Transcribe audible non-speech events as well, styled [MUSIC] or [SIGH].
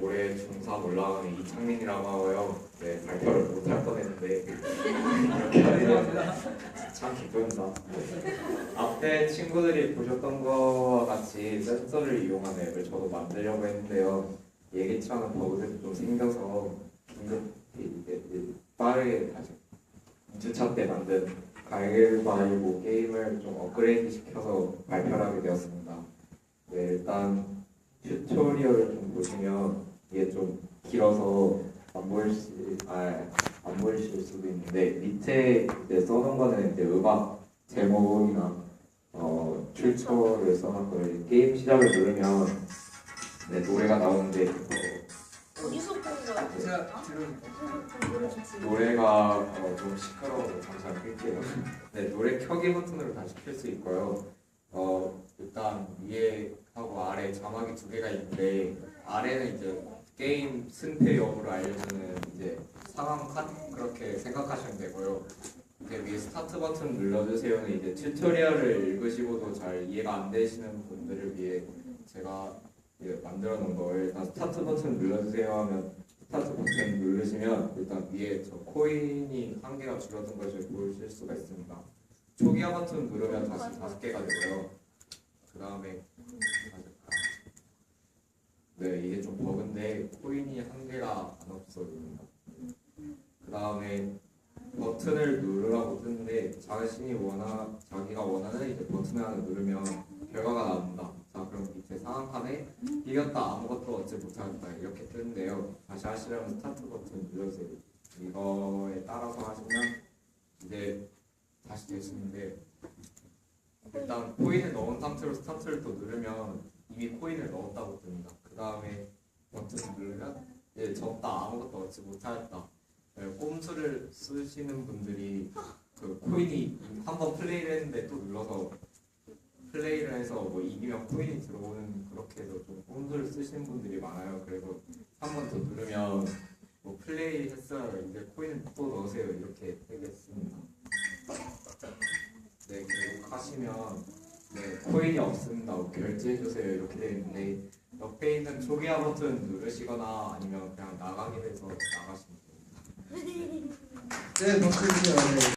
올해 중3 올라가는 이창민이라고 하고요. 네, 발표를 못 할 뻔했는데 이렇게 하면 참 기쁩니다. 앞에 친구들이 보셨던 거와 같이 센서를 이용한 앱을 저도 만들려고 했는데요. 예기치 않은 버그들이 좀 생겨서 긴급히 빠르게 다시 2주차 때 만든 가위바위보 게임을 좀 업그레이드 시켜서 발표를 하게 되었습니다. 네, 일단 튜토리얼을 좀 보시면 이게 좀 길어서 안 보일 수, 아, 안 보이실 수도 있는데 밑에 이제 써놓은 거는 이제 음악 제목이나 어, 출처를 써놨고요. 게임 시작을 누르면 네, 노래가 나오는데 어, 어디서 본 거야? 제가 노래가 어, 좀 시끄러워서 잠시만 끌게요. [LAUGHS] 네, 노래 켜기 버튼으로 다시 켤 수 있고요. 어, 일단 위에 하고 아래 자막이 두 개가 있는데 아래는 이제 게임 승패 여부를 알려주는 이제 상황 칸 그렇게 생각하시면 되고요. 이제 위에 스타트 버튼 눌러주세요는 이제 튜토리얼을 읽으시고도 잘 이해가 안 되시는 분들을 위해 제가 이제 만들어 놓은 거예요. 일단 스타트 버튼 눌러주세요 하면 스타트 버튼 누르시면 일단 위에 저 코인이 한 개가 줄어든 걸 저희 보실 수가 있습니다. 초기화 버튼 누르면 다시 다섯 개가 되고요. 그 다음에 네 이게 좀 버그인데 코인이 한 개가 안 없어집니다. 그 다음에 버튼을 누르라고 뜨는데 자신이 원하 자기가 원하는 이제 버튼을 하나 누르면 결과가 나옵니다. 자 그럼 밑에 상황칸에 이겼다 아무것도 얻지 못하겠다 이렇게 뜨는데요. 다시 하시려면 스타트 버튼 눌러주세요. 이거에 따라서 하시면 이제 다시 되시는데 일단 코인을 넣은 상태로 스타트를 또 누르면 이미 코인을 넣었다고 뜹니다. 그 다음에 버튼을 누르면 이제 졌다 아무것도 얻지 못하였다. 네, 꼼수를 쓰시는 분들이 그 코인이 한번 플레이를 했는데 또 눌러서 플레이를 해서 뭐 이기면 코인이 들어오는 그렇게 해서 좀 꼼수를 쓰시는 분들이 많아요. 그래서 한 번 더 누르면 뭐 플레이 했어요. 이제 코인을 또 넣으세요. 이렇게 되겠습니다. 하시면 네, 코인이 없습니다. 뭐 결제해 주세요. 이렇게 되는데 옆에 있는 초기화 버튼 누르시거나 아니면 그냥 나가기로 해서 나가시면 됩니다. [LAUGHS] 네, 덩크 주세요. 네.